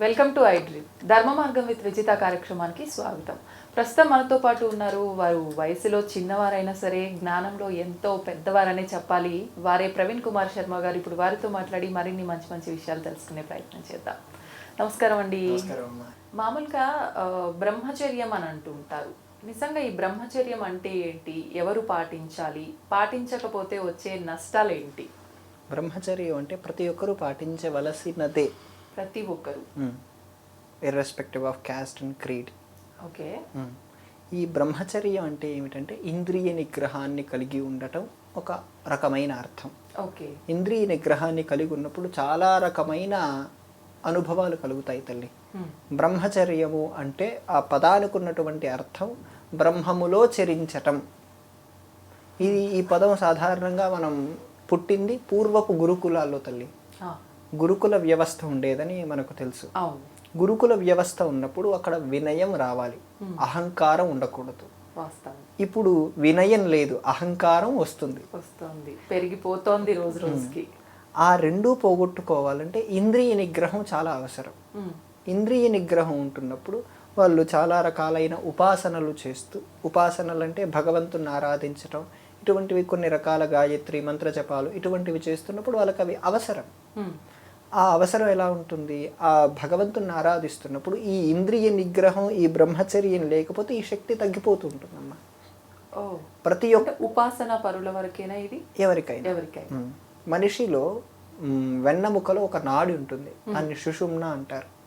Welcome to I dream. ధర్మ మార్గం with Vijitha కార్యక్రమానికి స్వాగతం. ప్రస్తుతం మనతో పాటు ఉన్నారు వారు వయసులో చిన్నవారైనా సరే జ్ఞానంలో ఎంతో పెద్దవారనే చెప్పాలి. వారే ప్రవీణ్ కుమార్ శర్మ గారు ఇప్పుడు వారితో మాట్లాడి మరిన్ని మంచి మంచి విషయాలు తెలుసుకునే ప్రయత్నం చేద్దాం. నమస్కారం అండి. మామూలుగా బ్రహ్మచర్యం అని అంటుంటారు నిజంగా ఈ బ్రహ్మచర్యం అంటే ఏంటి? ఎవరు పాటించాలి? పాటించకపోతే వచ్చే నష్టాలు ఏంటి బ్రహ్మచర్యం అంటే ప్రతి ఒక్కరూ పాటించవలసినదే. ప్రతి ఒక్కరు. Irrespective of caste and creed okay. ఈ బ్రహ్మచర్యం అంటే ఏమిటంటే ఇంద్రియ నిగ్రహాన్ని కలిగి ఉండటం ఒక రకమైన అర్థం. ఓకే. ఇంద్రియ నిగ్రహాన్ని కలిగి ఉన్నప్పుడు చాలా రకమైన అనుభవాలు కలుగుతాయి తల్లి. Hmm. బ్రహ్మచర్యము అంటే ఆ పదానికి ఉన్నటువంటి అర్థం బ్రహ్మములో చరించటం. ఇది ఈ పదం సాధారణంగా మనం పుట్టింది పూర్వపు గురుకులాల్లో తల్లి. గురుకుల వ్యవస్థ ఉండేదని మనకు తెలుసు. గురుకుల వ్యవస్థ ఉన్నప్పుడు అక్కడ వినయం రావాలి. అహంకారం ఉండకూడదు. ఇప్పుడు వినయం లేదు అహంకారం వస్తుంది. వస్తుంది. పెరిగిపోతోంది రోజు రోజుకి. ఆ రెండూ పోగొట్టుకోవాలంటే ఇంద్రియ నిగ్రహం చాలా అవసరం. ఇంద్రియ నిగ్రహం ఉంటున్నప్పుడు వాళ్ళు చాలా రకాలైన ఉపాసనలు చేస్తూ ఉపాసనలు అంటే భగవంతుని ఆరాధించటం ఇటువంటివి కొన్ని రకాల గాయత్రి మంత్ర జపాలు ఇటువంటివి చేస్తున్నప్పుడు వాళ్ళకి అవి అవసరం ఆ అవసరం ఎలా ఉంటుంది? ఆ భగవంతుని ఆరాధిస్తున్నప్పుడు ఈ ఇంద్రియ నిగ్రహం ఈ బ్రహ్మచర్యం లేకపోతే ఈ శక్తి తగ్గిపోతూ ఉంటుందమ్మా. ఓ ప్రతి ఒక్క ఉపాసన పరుల వరకేనా ఇది? ఎవరికైనా. ఎవరికైనా. మనిషిలో వెన్నెముకలో ఒక నాడి ఉంటుంది. దాన్ని సుషుమ్న అంటారు.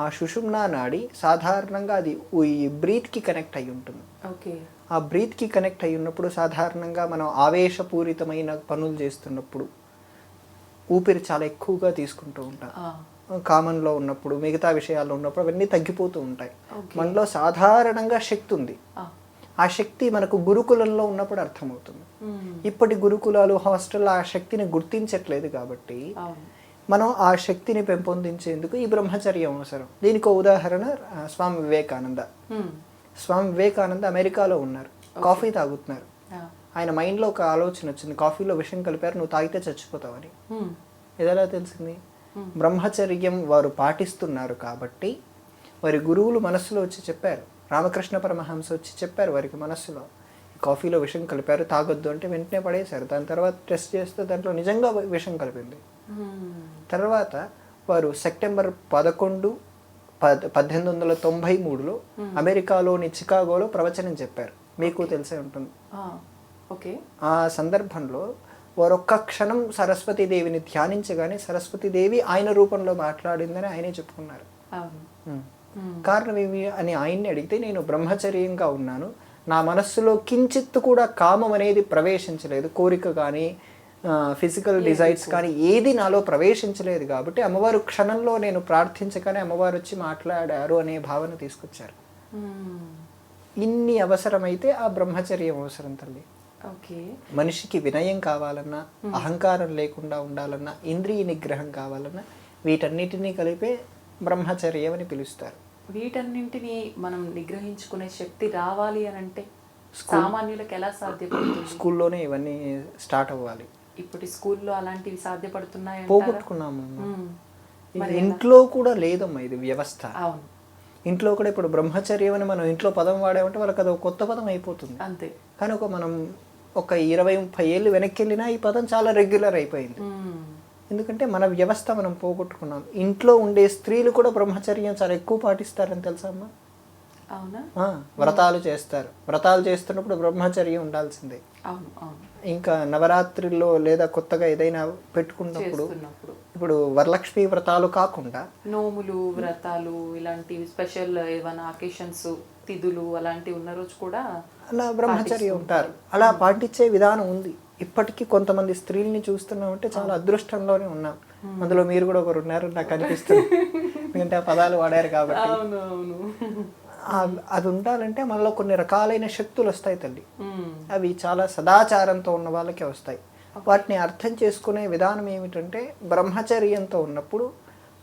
ఆ సుషుమ్న నాడి సాధారణంగా అది ఈ బ్రీత్కి కనెక్ట్ అయి ఉంటుంది. ఓకే. ఆ బ్రీత్కి కనెక్ట్ అయి ఉన్నప్పుడు సాధారణంగా మనం ఆవేశపూరితమైన పనులు చేస్తున్నప్పుడు ఊపిరి చాలా ఎక్కువగా తీసుకుంటూ ఉంటాం. ఆ, కామన్లో ఉన్నప్పుడు మిగతా విషయాల్లో ఉన్నప్పుడు అవన్నీ తగ్గిపోతూ ఉంటాయి. మనలో సాధారణంగా శక్తి ఉంది. ఆ, శక్తి మనకు గురుకులంలో ఉన్నప్పుడు అర్థమవుతుంది. ఇప్పటి గురుకులాలు హాస్టల్ ఆ శక్తిని గుర్తించట్లేదు కాబట్టి మనం ఆ శక్తిని పెంపొందించేందుకు ఈ బ్రహ్మచర్యం అవసరం. దీనికి ఉదాహరణ స్వామి వివేకానంద. స్వామి వివేకానంద అమెరికాలో ఉన్నారు. కాఫీ తాగుతున్నారు. ఆయన మైండ్లో ఒక ఆలోచన వచ్చింది. కాఫీలో విషం కలిపారు నువ్వు తాగితే చచ్చిపోతావని. ఉమ్, ఇది ఎలా తెలిసింది బ్రహ్మచర్యం వారు పాటిస్తున్నారు కాబట్టి వారి గురువులు మనస్సులో వచ్చి చెప్పారు. రామకృష్ణ పరమహంస వచ్చి చెప్పారు వారికి మనస్సులో. "ఈ కాఫీలో విషం కలిపారు తాగొద్దు అంటే వెంటనే పడేశారు. దాని తర్వాత టెస్ట్ చేస్తే దాంట్లో నిజంగా విషం కలిపింది. తర్వాత వారు సెప్టెంబర్ పదకొండు పద్ పద్దెనిమిది వందల తొంభై మూడులో అమెరికాలోని చికాగోలో ప్రవచనం చెప్పారు. మీకు తెలిసే ఉంటుంది. ఓకే. ఆ సందర్భంలో వారు ఒక్క క్షణం సరస్వతీదేవిని ధ్యానించగానే సరస్వతీదేవి ఆయన రూపంలో మాట్లాడిందని ఆయనే చెప్పుకున్నారు. కారణం ఏమి అని ఆయన్ని అడిగితే నేను బ్రహ్మచర్యంగా ఉన్నాను. నా మనస్సులో కించిత్తు కూడా కామం అనేది ప్రవేశించలేదు. కోరిక కానీ ఫిజికల్ డిజైర్స్ కానీ ఏది నాలో ప్రవేశించలేదు కాబట్టి అమ్మవారు క్షణంలో నేను ప్రార్థించగానే అమ్మవారు వచ్చి మాట్లాడారు అనే భావన తీసుకొచ్చారు. ఇన్ని అవసరమైతే ఆ బ్రహ్మచర్యం అవసరం తల్లి. మనిషికి వినయం కావాలన్నా అహంకారం లేకుండా ఉండాలన్నా ఇంద్రియ నిగ్రహం కావాలన్నా వీటన్నిటినీ కలిపే బ్రహ్మచర్యం అని పిలుస్తారు. వీటన్నింటిని మనం నిగ్రహించుకునే శక్తి రావాలి అని అంటే సామాన్యులకు ఎలా సాధ్యపడుతుంది? స్కూల్లోనే ఇవన్నీ స్టార్ట్ అవ్వాలి. ఇప్పటి స్కూల్లో అలాంటివి సాధ్యపడుతున్నాయి పోగొట్టుకున్నాము ఇంట్లో కూడా లేదమ్మా ఇది వ్యవస్థ. అవును. ఇంట్లో కూడా ఇప్పుడు బ్రహ్మచర్యం అని మనం ఇంట్లో పదం వాడామంటే వాళ్ళకి అది ఒక కొత్త పదం అయిపోతుంది. అంతే. కానీ ఒక మనం ఒక ఇరవై ముప్పై ఏళ్ళు వెనక్కి వెళ్ళినా ఈ పదం చాలా రెగ్యులర్ అయిపోయింది. ఎందుకంటే మన వ్యవస్థ మనం పోగొట్టుకున్నాం. ఇంట్లో ఉండే స్త్రీలు కూడా బ్రహ్మచర్యం చాలా ఎక్కువ పాటిస్తారని తెలుసా అమ్మా? వ్రతాలు చేస్తారు. వ్రతాలు చేస్తున్నప్పుడు బ్రహ్మచర్యం ఉండాల్సిందే. ఇంకా నవరాత్రిలో లేదా కొత్తగా ఏదైనా పెట్టుకున్నప్పుడు ఇప్పుడు వరలక్ష్మి వ్రతాలు కాకుండా నోములు వ్రతాలు ఇలాంటివి స్పెషల్ ఏమైనా అకేషన్స్ తిథులు అలాంటివి ఉన్న రోజు కూడా అలా బ్రహ్మచర్యం ఉంటారు. అలా పాటించే విధానం ఉంది. ఇప్పటికీ కొంతమంది స్త్రీల్ని చూస్తున్నామంటే చాలా అదృష్టంలోనే ఉన్నాం. అందులో మీరు కూడా ఒకరు ఉన్నారు నాకు అనిపిస్తుంది. ఎందుకంటే ఆ పదాలు వాడారు కాబట్టి. అది ఉండాలంటే మనలో కొన్ని రకాలైన శక్తులు వస్తాయి తల్లి. అవి చాలా సదాచారంతో ఉన్న వాళ్ళకే వస్తాయి. వాటిని అర్థం చేసుకునే విధానం ఏమిటంటే బ్రహ్మచర్యంతో ఉన్నప్పుడు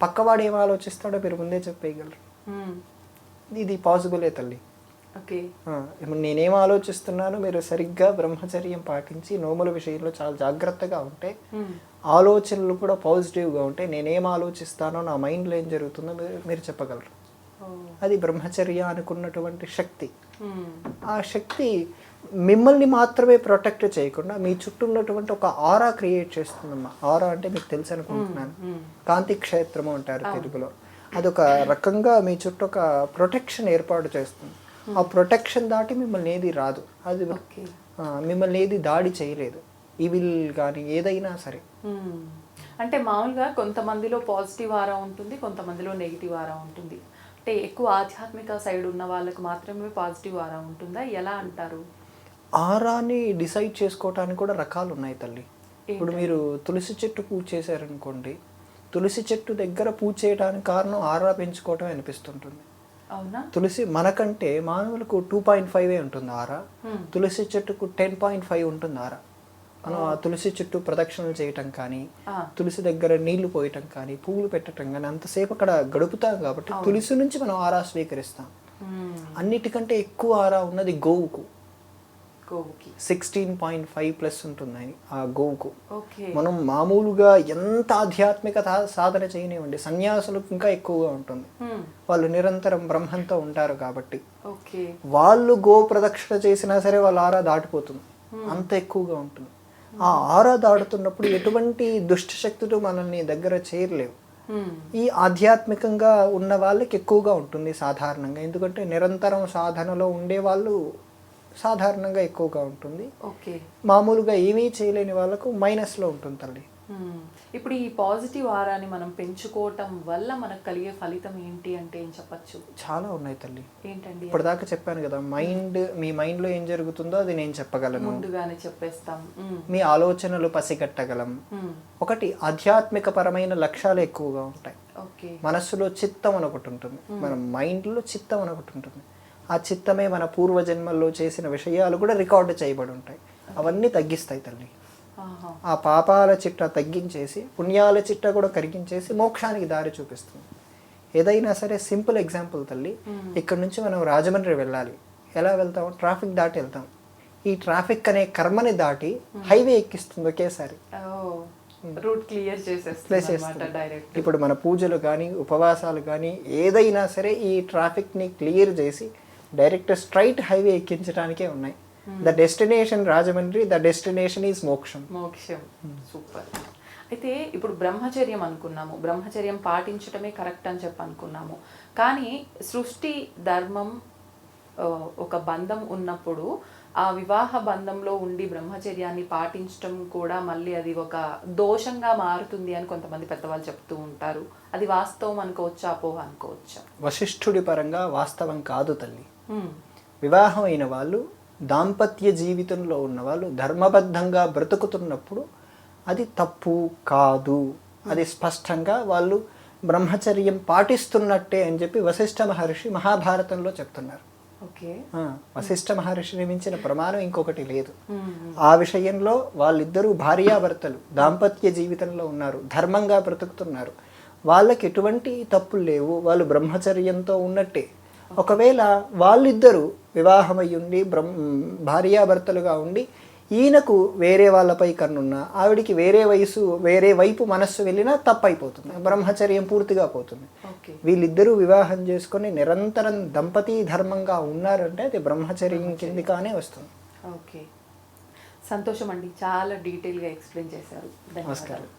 పక్కవాడు ఏం ఆలోచిస్తాడో మీరు ముందే చెప్పేయగలరు మ్మ్. ఇది పాసిబులే తల్లి ఓకే ఇప్పుడు నేనేం ఆలోచిస్తున్నానో మీరు సరిగ్గా బ్రహ్మచర్యం పాటించి నోముల విషయంలో చాలా జాగ్రత్తగా ఉంటే మ్మ్. ఆలోచనలు కూడా పాజిటివ్గా ఉంటే నేనేం ఆలోచిస్తానో నా మైండ్లో ఏం జరుగుతుందో మీరు మీరు చెప్పగలరు. అది బ్రహ్మచర్య అనుకున్నటువంటి శక్తి మ్మ్. ఆ శక్తి మిమ్మల్ని మాత్రమే ప్రొటెక్ట్ చేయకుండా మీ చుట్టూ ఉన్నటువంటి ఒక ఆరా క్రియేట్ చేస్తుందమ్మా. ఆరా అంటే మీకు తెలుసు అనుకుంటున్నాను. కాంతి క్షేత్రము అంటారు తెలుగులో. అదొక రకంగా మీ చుట్టూ ఒక ప్రొటెక్షన్ ఏర్పాటు చేస్తుంది. ఆ ప్రొటెక్షన్ దాటి మిమ్మల్ని ఏది రాదు. అది మిమ్మల్ని ఏది దాడి చేయలేదు. ఈవిల్ కానీ ఏదైనా సరే. అంటే మామూలుగా కొంతమందిలో పాజిటివ్ ఆరా ఉంటుంది కొంతమందిలో నెగిటివ్ ఆరా ఉంటుంది. అంటే ఎక్కువ ఆధ్యాత్మిక సైడ్ ఉన్న వాళ్ళకి మాత్రమే పాజిటివ్ ఆరా ఉంటుందా? ఎలా అంటారు? ఆరాని డిసైడ్ చేసుకోవటానికి కూడా రకాలు ఉన్నాయి తల్లి ఇప్పుడు మీరు తులసి చెట్టు పూజ చేశారనుకోండి తులసి చెట్టు దగ్గర పూజ చేయడానికి కారణం ఆరా పెంచుకోవటం అనిపిస్తుంటుంది. తులసి మనకంటే మానవులకు టూ పాయింట్ ఫైవ్ ఉంటుంది ఆరా. తులసి చెట్టుకు టెన్ పాయింట్ ఫైవ్ ఉంటుంది ఆరా. మనం ఆ తులసి చుట్టూ ప్రదక్షిణలు చేయటం కానీ. తులసి దగ్గర నీళ్ళు పోయటం కానీ పువ్వులు పెట్టడం కానీ అంతసేపు అక్కడ గడుపుతాం కాబట్టి తులసి నుంచి మనం ఆరా స్వీకరిస్తాం. అన్నిటికంటే ఎక్కువ ఆరా ఉన్నది గోవుకి. సిక్స్టీన్ పాయింట్ ఫైవ్ ప్లస్ ఉంటుంది ఆ గోవుకు. మనం మామూలుగా ఎంత ఆధ్యాత్మిక సాధన చేయనివ్వండి సన్యాసులకు ఇంకా ఎక్కువగా ఉంటుంది. వాళ్ళు నిరంతరం బ్రహ్మంతో ఉంటారు కాబట్టి. వాళ్ళు గో ప్రదక్షిణ చేసినా సరే వాళ్ళ ఆరా దాటిపోతుంది. అంత ఎక్కువగా ఉంటుంది. ఆ ఆరా దాటుతున్నప్పుడు ఎటువంటి దుష్ట శక్తులు మనల్ని దగ్గర చేరలేవు. ఈ ఆధ్యాత్మికంగా ఉన్న వాళ్ళకి ఎక్కువగా ఉంటుంది సాధారణంగా. ఎందుకంటే నిరంతరం సాధనలో ఉండే వాళ్ళు సాధారణంగా ఎక్కువగా ఉంటుంది. ఓకే. మామూలుగా ఏమీ చేయలేని వాళ్ళకు మైనస్లో ఉంటుంది తల్లి. ఇప్పుడు ఈ పాజిటివ్ ఆరాని మనం పెంచుకోవటం వల్ల మనకు కలిగే ఫలితం ఏంటి అంటే ఏం చెప్పచ్చు? చాలా ఉన్నాయి తల్లి. ఏంటండి? ఇప్పటిదాకా చెప్పాను కదా మైండ్ మీ మైండ్లో ఏం జరుగుతుందో అది నేను చెప్పగలను. ముందుగానే చెప్పేస్తాం. మీ ఆలోచనలు పసిగట్టగలం. ఒకటి ఆధ్యాత్మిక పరమైన లక్ష్యాలు ఎక్కువగా ఉంటాయి. ఓకే. మనస్సులో చిత్తం అని ఒకటి ఉంటుంది. మన మైండ్లో చిత్తం అని ఒకటి ఉంటుంది. ఆ చిత్తమే మన పూర్వజన్మల్లో చేసిన విషయాలు కూడా రికార్డు చేయబడి ఉంటాయి. అవన్నీ తగ్గిస్తాయి తల్లి. ఆ పాపాల చిట్ట తగ్గించేసి పుణ్యాల చిట్ట కూడా కరిగించేసి మోక్షానికి దారి చూపిస్తుంది. ఏదైనా సరే సింపుల్ ఎగ్జాంపుల్ తల్లి. ఇక్కడ నుంచి మనం రాజమండ్రి వెళ్ళాలి. ఎలా వెళ్తాం? ట్రాఫిక్ దాటి వెళ్తాం. ఈ ట్రాఫిక్ అనే కర్మని దాటి హైవే ఎక్కిస్తుంది ఒకేసారి. రూట్ క్లియర్ ఇప్పుడు మన పూజలు కానీ ఉపవాసాలు కానీ ఏదైనా సరే ఈ ట్రాఫిక్ని క్లియర్ చేసి డైరెక్ట్ స్ట్రైట్ హైవే ఎక్కించడానికే ఉన్నాయి. The destination Rajahmundry the destination is మోక్షం. మోక్షం. సూపర్. అయితే ఇప్పుడు బ్రహ్మచర్యం అనుకున్నాము. బ్రహ్మచర్యం పాటించడమే కరెక్ట్ అని చెప్పి అనుకున్నాము. కానీ సృష్టి ధర్మం ఒక బంధం ఉన్నప్పుడు ఆ వివాహ బంధంలో ఉండి బ్రహ్మచర్యాన్ని పాటించడం కూడా మళ్ళీ అది ఒక దోషంగా మారుతుంది అని కొంతమంది పెద్దవాళ్ళు చెప్తూ ఉంటారు. అది వాస్తవం అనుకోవచ్చా అపోహ అనుకోవచ్చా? వశిష్ఠుడి పరంగా వాస్తవం కాదు తల్లి. వివాహం అయిన వాళ్ళు దాంపత్య జీవితంలో ఉన్న వాళ్ళు ధర్మబద్ధంగా బ్రతుకుతున్నప్పుడు అది తప్పు కాదు. అది స్పష్టంగా వాళ్ళు బ్రహ్మచర్యం పాటిస్తున్నట్టే అని చెప్పి వశిష్ఠ మహర్షి మహాభారతంలో చెప్తున్నారు. వశిష్ఠ మహర్షిని మించిన ప్రమాణం ఇంకొకటి లేదు. హ్మ్. ఆ విషయంలో వాళ్ళిద్దరూ భార్యాభర్తలు దాంపత్య జీవితంలో ఉన్నారు ధర్మంగా బ్రతుకుతున్నారు. వాళ్ళకి ఎటువంటి తప్పులు లేవు వాళ్ళు బ్రహ్మచర్యంతో ఉన్నట్టే. ఒకవేళ వాళ్ళిద్దరూ వివాహమై ఉండి బ్రహ్మ భార్యాభర్తలుగా ఉండి ఈయనకు వేరే వాళ్ళపై కన్నున్నా ఆవిడికి వేరే వయసు వేరే వైపు మనస్సు వెళ్ళినా తప్పైపోతుంది. బ్రహ్మచర్యం పూర్తిగా పోతుంది. వీళ్ళిద్దరూ వివాహం చేసుకొని నిరంతరం దంపతి ధర్మంగా ఉన్నారంటే అది బ్రహ్మచర్యం కిందికానే వస్తుంది. ఓకే. సంతోషం అండి చాలా డీటెయిల్గా ఎక్స్ప్లెయిన్ చేశారు. నమస్కారం.